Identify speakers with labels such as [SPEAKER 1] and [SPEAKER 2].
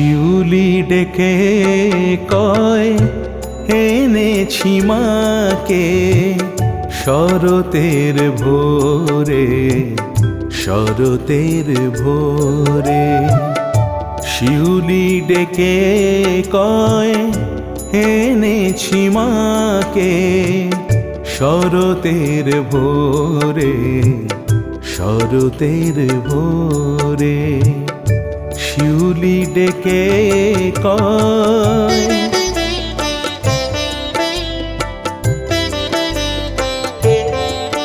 [SPEAKER 1] শিউলি ডেকে কয়, এনেছি মাকে শরতের ভোরে শরতের ভোরে। শিউলি ডেকে কয়, এনেছি মাকে শরতের ভোরে শরতের ভোরে। শিউলি ডেকে কয়